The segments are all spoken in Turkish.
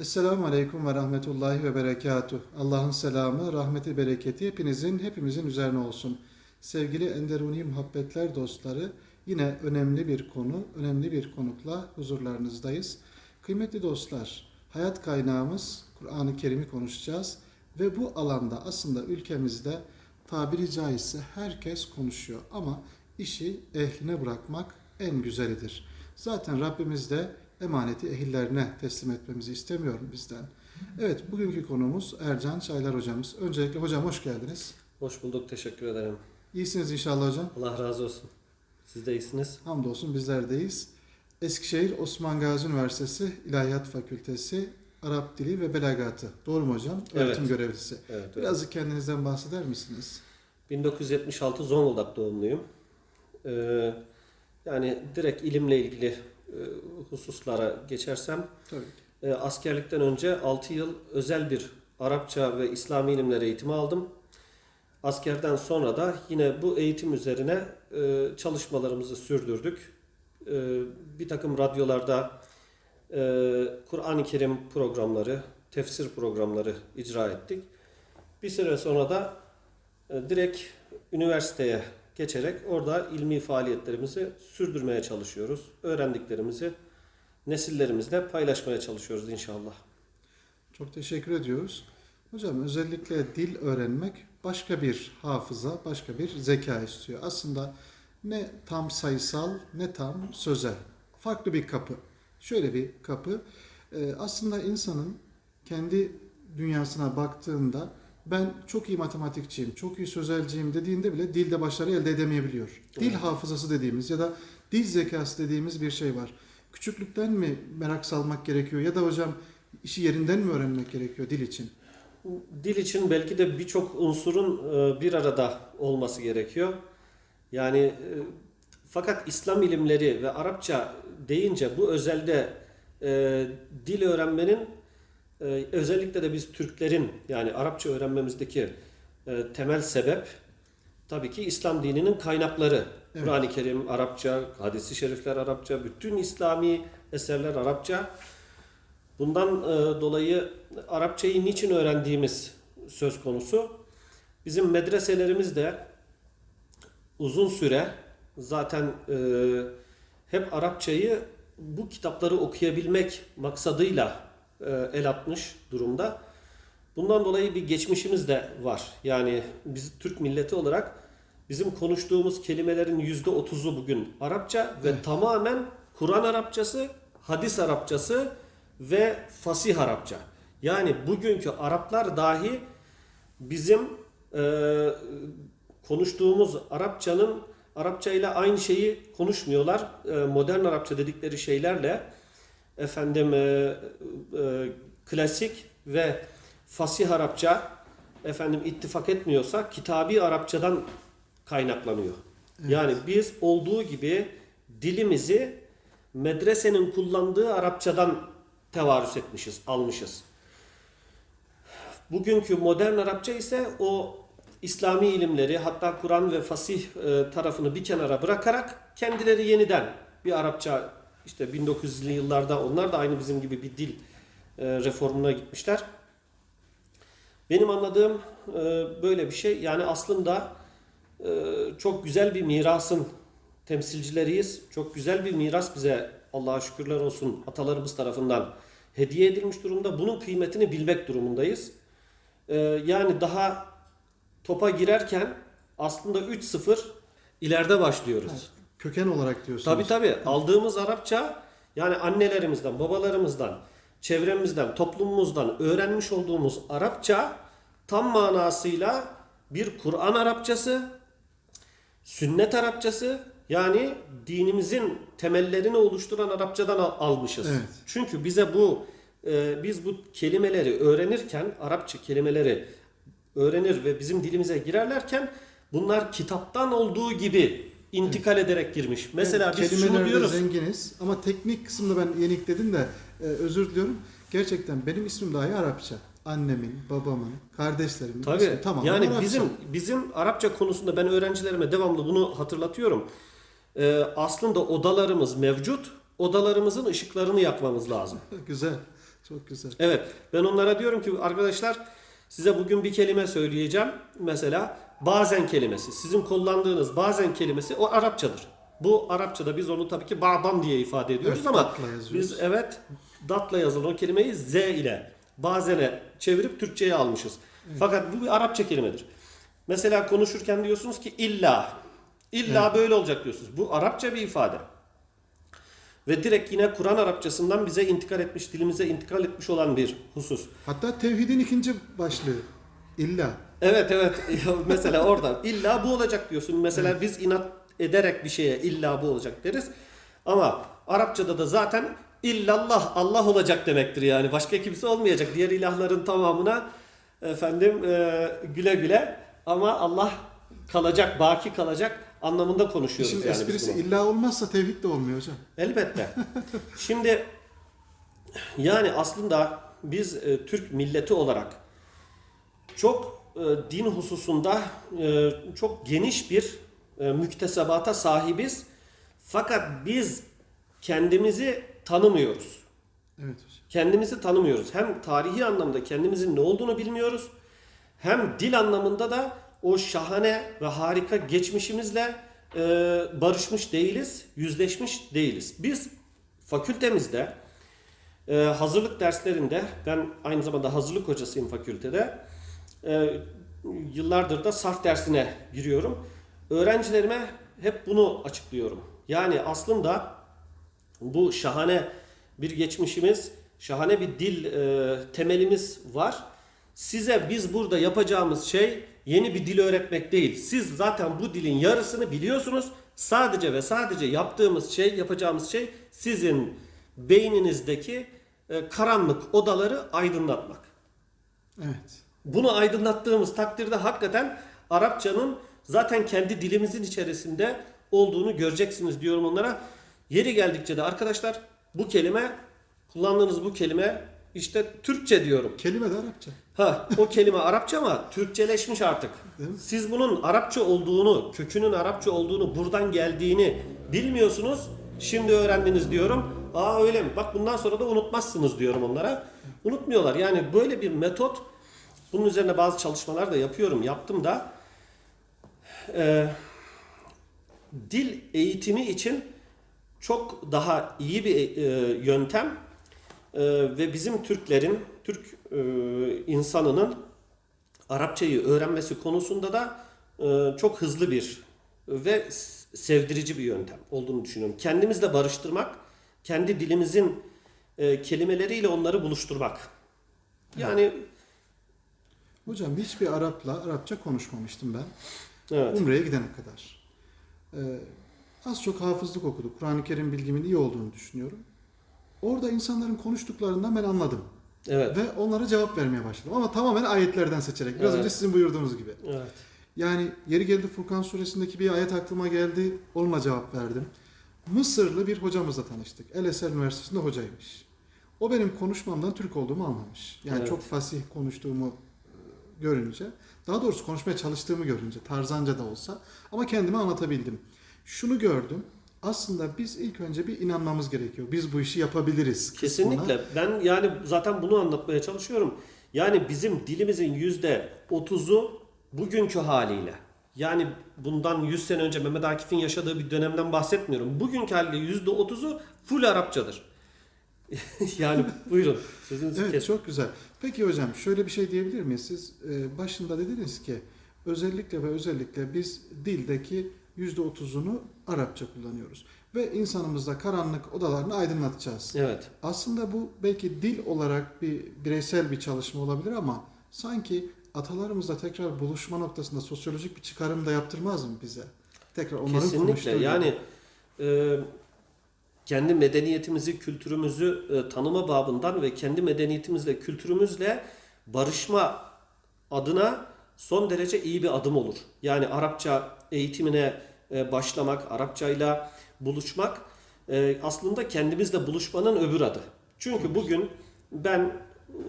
Esselamu Aleyküm ve Rahmetullahi ve Berekatuh. Allah'ın selamı, rahmeti, bereketi hepinizin, hepimizin üzerine olsun. Sevgili Enderuni Muhabbetler dostları, yine önemli bir konu, önemli bir konukla huzurlarınızdayız. Kıymetli dostlar, hayat kaynağımız Kur'an-ı Kerim'i konuşacağız ve bu alanda aslında ülkemizde tabiri caizse herkes konuşuyor ama işi ehline bırakmak en güzelidir. Zaten Rabbimiz de emaneti ehillerine teslim etmemizi istemiyor bizden. Evet, bugünkü konumuz Ercan Çaylar hocamız. Öncelikle hocam hoş geldiniz. Hoş bulduk, teşekkür ederim. İyisiniz inşallah hocam. Allah razı olsun. Siz de iyisiniz. Hamdolsun bizlerdeyiz. Eskişehir Osman Gazi Üniversitesi İlahiyat Fakültesi Arap Dili ve Belagatı. Doğru mu hocam? Öğretim Evet. görevlisi. Evet, evet. Birazcık kendinizden bahseder misiniz? 1976 Zonguldak doğumluyum. Ee, yani direkt ilimle ilgili hususlara geçersem, Tabii. e, askerlikten önce 6 yıl özel bir Arapça ve İslami ilimler eğitimi aldım. Askerden sonra da yine bu eğitim üzerine e, çalışmalarımızı sürdürdük. E, bir takım radyolarda e, Kur'an-ı Kerim programları, tefsir programları icra ettik. Bir süre sonra da e, direkt üniversiteye geçerek orada ilmi faaliyetlerimizi sürdürmeye çalışıyoruz. Öğrendiklerimizi nesillerimizle paylaşmaya çalışıyoruz inşallah. Çok teşekkür ediyoruz. Hocam özellikle dil öğrenmek başka bir hafıza, başka bir zeka istiyor. Aslında ne tam sayısal ne tam sözel. Farklı bir kapı. Şöyle bir kapı. Ee, aslında insanın kendi dünyasına baktığında ben çok iyi matematikçiyim, çok iyi sözelciyim dediğinde bile dilde başarı elde edemeyebiliyor. Dil Evet. hafızası dediğimiz ya da dil zekası dediğimiz bir şey var. Küçüklükten mi merak salmak gerekiyor ya da hocam işi yerinden mi öğrenmek gerekiyor dil için? Dil için belki de birçok unsurun e, bir arada olması gerekiyor. Yani e, fakat İslam ilimleri ve Arapça deyince bu özelde e, dil öğrenmenin e, özellikle de biz Türklerin yani Arapça öğrenmemizdeki e, temel sebep tabii ki İslam dininin kaynakları. Evet. Kur'an-ı Kerim Arapça, hadisi şerifler Arapça, bütün İslami eserler Arapça. Bundan e, dolayı Arapçayı niçin öğrendiğimiz söz konusu. Bizim medreselerimiz de uzun süre zaten e, hep Arapçayı bu kitapları okuyabilmek maksadıyla el atmış durumda. Bundan dolayı bir geçmişimiz de var. Yani biz Türk milleti olarak bizim konuştuğumuz kelimelerin yüzde otuzu bugün Arapça ve Evet. tamamen Kur'an Arapçası, hadis Arapçası ve fasih Arapça. Yani bugünkü Araplar dahi bizim e, konuştuğumuz Arapçanın Arapça ile aynı şeyi konuşmuyorlar. E, modern Arapça dedikleri şeylerle efendim e, e, klasik ve fasih Arapça efendim ittifak etmiyorsa kitabi Arapçadan kaynaklanıyor. Evet. Yani biz olduğu gibi dilimizi medresenin kullandığı Arapçadan tevarüs etmişiz, almışız. Bugünkü modern Arapça ise o İslami ilimleri hatta Kur'an ve fasih e, tarafını bir kenara bırakarak kendileri yeniden bir Arapça işte 1900'lü yıllarda onlar da aynı bizim gibi bir dil e, reformuna gitmişler. Benim anladığım e, böyle bir şey. Yani aslında e, çok güzel bir mirasın temsilcileriyiz. Çok güzel bir miras bize Allah'a şükürler olsun atalarımız tarafından hediye edilmiş durumda. Bunun kıymetini bilmek durumundayız. Yani daha topa girerken aslında 3-0 ileride başlıyoruz. Evet. Köken olarak diyorsunuz. Tabii tabii. Aldığımız Arapça yani annelerimizden, babalarımızdan, çevremizden, toplumumuzdan öğrenmiş olduğumuz Arapça tam manasıyla bir Kur'an Arapçası, sünnet Arapçası yani dinimizin temellerini oluşturan Arapçadan al- almışız. Evet. Çünkü bize bu e, biz bu kelimeleri öğrenirken Arapça kelimeleri öğrenir ve bizim dilimize girerlerken bunlar kitaptan olduğu gibi intikal ederek girmiş. Mesela Evet, biz şunu diyoruz. zenginiz ama teknik kısmını ben yenik dedim de e, özür diliyorum. Gerçekten benim ismim dahi Arapça. Annemin, babamın, kardeşlerimin Tabii. ismi tamamen yani Arapça. bizim bizim Arapça konusunda ben öğrencilerime devamlı bunu hatırlatıyorum. Ee, aslında odalarımız mevcut. Odalarımızın ışıklarını yakmamız lazım. Güzel. Çok güzel. Evet ben onlara diyorum ki arkadaşlar size bugün bir kelime söyleyeceğim. Mesela bazen kelimesi. Sizin kullandığınız bazen kelimesi o Arapçadır. Bu Arapçada biz onu tabii ki ba'dan diye ifade ediyoruz Evet, ama biz evet datla yazılan o kelimeyi z ile bazene çevirip Türkçe'ye almışız. Fakat bu bir Arapça kelimedir. Mesela konuşurken diyorsunuz ki illa. İlla böyle olacak diyorsunuz. Bu Arapça bir ifade. Ve direkt yine Kur'an Arapçasından bize intikal etmiş, dilimize intikal etmiş olan bir husus. Hatta tevhidin ikinci başlığı. İlla. Evet evet mesela orada illa bu olacak diyorsun. Mesela biz inat ederek bir şeye illa bu olacak deriz. Ama Arapçada da zaten illallah Allah olacak demektir yani. Başka kimse olmayacak. Diğer ilahların tamamına efendim e, güle güle ama Allah kalacak, baki kalacak anlamında konuşuyoruz İşin yani esprisi illa olmazsa tevhid de olmuyor hocam. Elbette. Şimdi yani aslında biz e, Türk milleti olarak çok din hususunda e, çok geniş bir e, müktesebata sahibiz. Fakat biz kendimizi tanımıyoruz. Evet hocam. Kendimizi tanımıyoruz. Hem tarihi anlamda kendimizin ne olduğunu bilmiyoruz. Hem dil anlamında da o şahane ve harika geçmişimizle e, barışmış değiliz, yüzleşmiş değiliz. Biz fakültemizde e, hazırlık derslerinde, ben aynı zamanda hazırlık hocasıyım fakültede, e, yıllardır da sarf dersine giriyorum. Öğrencilerime hep bunu açıklıyorum. Yani aslında bu şahane bir geçmişimiz, şahane bir dil e, temelimiz var. Size biz burada yapacağımız şey yeni bir dil öğretmek değil. Siz zaten bu dilin yarısını biliyorsunuz. Sadece ve sadece yaptığımız şey, yapacağımız şey sizin beyninizdeki e, karanlık odaları aydınlatmak. Evet. Bunu aydınlattığımız takdirde hakikaten Arapçanın zaten kendi dilimizin içerisinde olduğunu göreceksiniz diyorum onlara. Yeri geldikçe de arkadaşlar bu kelime kullandığınız bu kelime işte Türkçe diyorum. Kelime de Arapça. Ha o kelime Arapça ama Türkçeleşmiş artık. Siz bunun Arapça olduğunu, kökünün Arapça olduğunu, buradan geldiğini bilmiyorsunuz. Şimdi öğrendiniz diyorum. Aa öyle mi? Bak bundan sonra da unutmazsınız diyorum onlara. Unutmuyorlar. Yani böyle bir metot bunun üzerine bazı çalışmalar da yapıyorum. Yaptım da. Ee, dil eğitimi için çok daha iyi bir e, yöntem Ee, ve bizim Türklerin, Türk e, insanının Arapçayı öğrenmesi konusunda da e, çok hızlı bir ve sevdirici bir yöntem olduğunu düşünüyorum. Kendimizle barıştırmak, kendi dilimizin e, kelimeleriyle onları buluşturmak. Yani Hocam hiçbir Arap'la Arapça konuşmamıştım ben. evet. Umre'ye gidene kadar. Ee, az çok hafızlık okuduk. Kur'an-ı Kerim bilgimin iyi olduğunu düşünüyorum. Orada insanların konuştuklarından ben anladım. Evet. Ve onlara cevap vermeye başladım. Ama tamamen ayetlerden seçerek. Biraz Evet. önce sizin buyurduğunuz gibi. Evet. Yani yeri geldi Furkan suresindeki bir ayet aklıma geldi. Onunla cevap verdim. Mısırlı bir hocamızla tanıştık. El Eser Üniversitesi'nde hocaymış. O benim konuşmamdan Türk olduğumu anlamış. Yani Evet. çok fasih konuştuğumu görünce, daha doğrusu konuşmaya çalıştığımı görünce, tarzanca da olsa ama kendimi anlatabildim. Şunu gördüm. Aslında biz ilk önce bir inanmamız gerekiyor. Biz bu işi yapabiliriz. Kesinlikle. Ben yani zaten bunu anlatmaya çalışıyorum. Yani bizim dilimizin yüzde otuzu bugünkü haliyle. Yani bundan 100 sene önce Mehmet Akif'in yaşadığı bir dönemden bahsetmiyorum. Bugünkü haliyle yüzde otuzu full Arapçadır. yani buyurun. Sözünüzü Evet kes. çok güzel. Peki hocam şöyle bir şey diyebilir miyiz? Siz e, başında dediniz ki özellikle ve özellikle biz dildeki %30'unu Arapça kullanıyoruz. Ve insanımızda karanlık odalarını aydınlatacağız. Evet. Aslında bu belki dil olarak bir bireysel bir çalışma olabilir ama sanki atalarımızla tekrar buluşma noktasında sosyolojik bir çıkarım da yaptırmaz mı bize? Tekrar onların Kesinlikle. Yani e, kendi medeniyetimizi, kültürümüzü e, tanıma babından ve kendi medeniyetimizle, kültürümüzle barışma adına son derece iyi bir adım olur. Yani Arapça eğitimine e, başlamak, Arapçayla buluşmak e, aslında kendimizle buluşmanın öbür adı. Çünkü bugün ben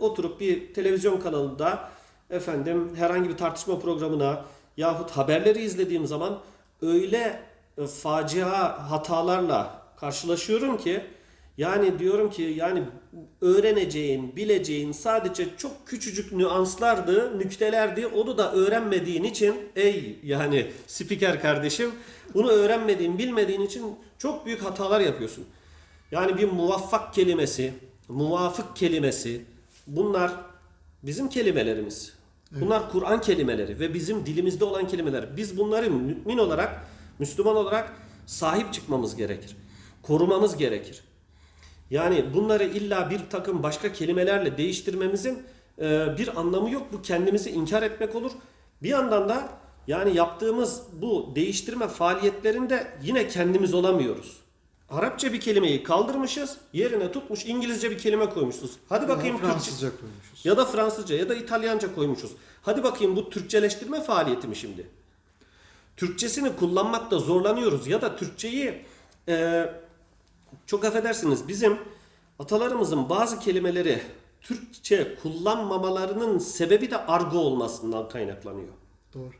oturup bir televizyon kanalında efendim herhangi bir tartışma programına yahut haberleri izlediğim zaman öyle e, facia hatalarla karşılaşıyorum ki Yani diyorum ki yani öğreneceğin, bileceğin sadece çok küçücük nüanslardı, nüktelerdi. Onu da öğrenmediğin için ey yani spiker kardeşim bunu öğrenmediğin, bilmediğin için çok büyük hatalar yapıyorsun. Yani bir muvaffak kelimesi, muvafık kelimesi bunlar bizim kelimelerimiz. Bunlar Kur'an kelimeleri ve bizim dilimizde olan kelimeler. Biz bunları mümin olarak, Müslüman olarak sahip çıkmamız gerekir. Korumamız gerekir. Yani bunları illa bir takım başka kelimelerle değiştirmemizin e, bir anlamı yok. Bu kendimizi inkar etmek olur. Bir yandan da yani yaptığımız bu değiştirme faaliyetlerinde yine kendimiz olamıyoruz. Arapça bir kelimeyi kaldırmışız, yerine tutmuş İngilizce bir kelime koymuşuz. Hadi bakayım Türkçe Fransızca koymuşuz. ya da Fransızca ya da İtalyanca koymuşuz. Hadi bakayım bu Türkçeleştirme faaliyeti mi şimdi? Türkçesini kullanmakta zorlanıyoruz ya da Türkçeyi e, çok affedersiniz bizim atalarımızın bazı kelimeleri Türkçe kullanmamalarının sebebi de argo olmasından kaynaklanıyor. Doğru.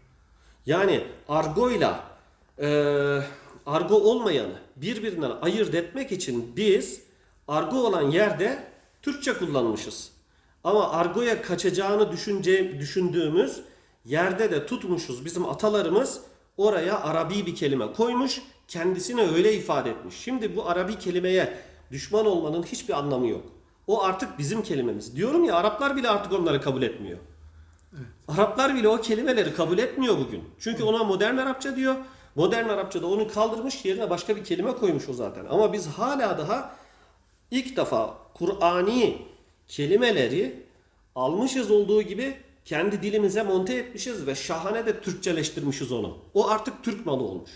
Yani argoyla e, argo olmayanı birbirinden ayırt etmek için biz argo olan yerde Türkçe kullanmışız. Ama argoya kaçacağını düşünce, düşündüğümüz yerde de tutmuşuz. Bizim atalarımız oraya Arabi bir kelime koymuş. Kendisini öyle ifade etmiş. Şimdi bu Arabi kelimeye düşman olmanın hiçbir anlamı yok. O artık bizim kelimemiz. Diyorum ya Araplar bile artık onları kabul etmiyor. Araplar bile o kelimeleri kabul etmiyor bugün. Çünkü ona modern Arapça diyor. Modern Arapçada onu kaldırmış yerine başka bir kelime koymuş o zaten. Ama biz hala daha ilk defa Kur'ani kelimeleri almışız olduğu gibi kendi dilimize monte etmişiz ve şahane de Türkçeleştirmişiz onu. O artık Türk malı olmuş.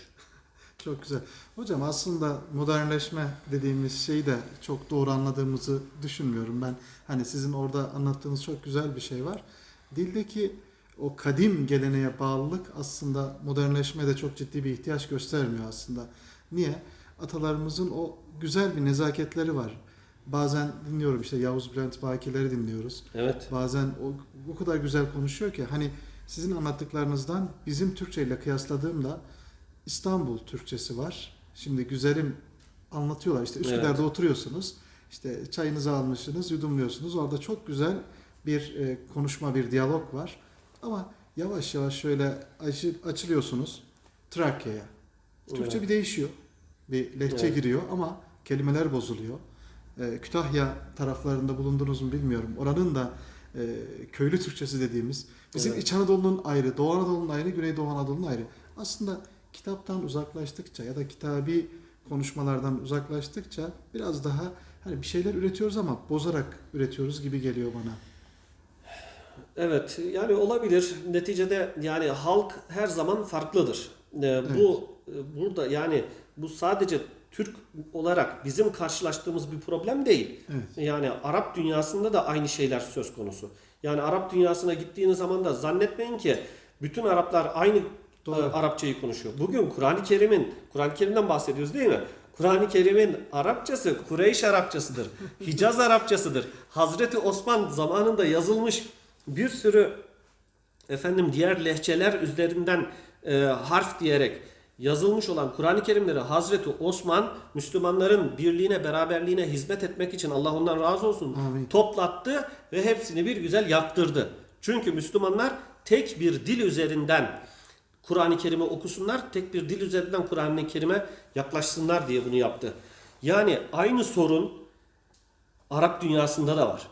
Çok güzel. Hocam aslında modernleşme dediğimiz şeyi de çok doğru anladığımızı düşünmüyorum ben. Hani sizin orada anlattığınız çok güzel bir şey var. Dildeki o kadim geleneğe bağlılık aslında modernleşmede çok ciddi bir ihtiyaç göstermiyor aslında. Niye? Atalarımızın o güzel bir nezaketleri var. Bazen dinliyorum işte Yavuz Bülent Bakileri dinliyoruz. Evet. Bazen o, o kadar güzel konuşuyor ki hani sizin anlattıklarınızdan bizim Türkçe ile kıyasladığımda İstanbul Türkçesi var. Şimdi güzelim anlatıyorlar işte Üsküdar'da Evet. oturuyorsunuz. İşte çayınızı almışsınız, yudumluyorsunuz. Orada çok güzel bir e, konuşma, bir diyalog var. Ama yavaş yavaş şöyle açı- açılıyorsunuz Trakya'ya. Türkçe Evet. bir değişiyor. Bir lehçe Evet. giriyor ama kelimeler bozuluyor. Ee, Kütahya taraflarında bulundunuz mu bilmiyorum. Oranın da e, köylü Türkçesi dediğimiz bizim Evet. İç Anadolu'nun ayrı, Doğu Anadolu'nun ayrı, Güneydoğu Anadolu'nun ayrı. Aslında kitaptan uzaklaştıkça ya da kitabi konuşmalardan uzaklaştıkça biraz daha hani bir şeyler üretiyoruz ama bozarak üretiyoruz gibi geliyor bana. Evet yani olabilir. Neticede yani halk her zaman farklıdır. Ee, Bu e, burada yani bu sadece Türk olarak bizim karşılaştığımız bir problem değil. Evet. Yani Arap dünyasında da aynı şeyler söz konusu. Yani Arap dünyasına gittiğiniz zaman da zannetmeyin ki bütün Araplar aynı Doğru. Arapçayı konuşuyor. Bugün Kur'an-ı Kerim'in Kur'an-ı Kerim'den bahsediyoruz değil mi? Kur'an-ı Kerim'in Arapçası Kureyş Arapçasıdır. Hicaz Arapçasıdır. Hazreti Osman zamanında yazılmış bir sürü efendim diğer lehçeler üzerinden e, harf diyerek yazılmış olan Kur'an-ı Kerimleri Hazreti Osman Müslümanların birliğine, beraberliğine hizmet etmek için Allah ondan razı olsun Amin. toplattı ve hepsini bir güzel yaktırdı. Çünkü Müslümanlar tek bir dil üzerinden Kur'an-ı Kerim'i okusunlar, tek bir dil üzerinden Kur'an-ı Kerim'e yaklaşsınlar diye bunu yaptı. Yani aynı sorun Arap dünyasında da var.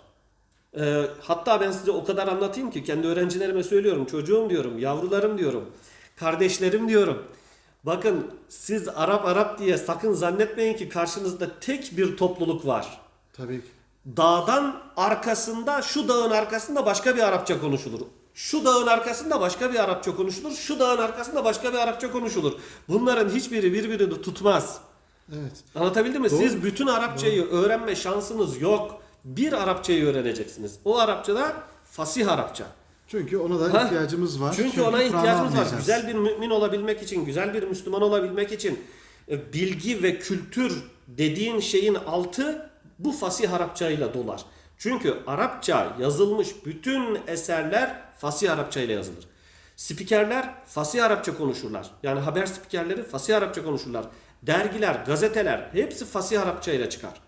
Ee, hatta ben size o kadar anlatayım ki kendi öğrencilerime söylüyorum. Çocuğum diyorum, yavrularım diyorum, kardeşlerim diyorum. Bakın siz Arap Arap diye sakın zannetmeyin ki karşınızda tek bir topluluk var. Tabii ki. Dağdan arkasında, şu dağın arkasında başka bir Arapça konuşulur. Şu dağın arkasında başka bir Arapça konuşulur. Şu dağın arkasında başka bir Arapça konuşulur. Bunların hiçbiri birbirini tutmaz. Evet. Anlatabildim mi? Doğru. Siz bütün Arapçayı öğrenme şansınız yok. Bir Arapçayı öğreneceksiniz. O Arapça da fasih Arapça. Çünkü ona da Ha? ihtiyacımız var. Çünkü, ona Kur'an'ı ihtiyacımız var. Güzel bir mümin olabilmek için, güzel bir Müslüman olabilmek için e, bilgi ve kültür dediğin şeyin altı bu fasih Arapçayla dolar. Çünkü Arapça yazılmış bütün eserler fasih Arapça ile yazılır. Spikerler fasih Arapça konuşurlar. Yani haber spikerleri fasih Arapça konuşurlar. Dergiler, gazeteler hepsi fasih Arapça ile çıkar.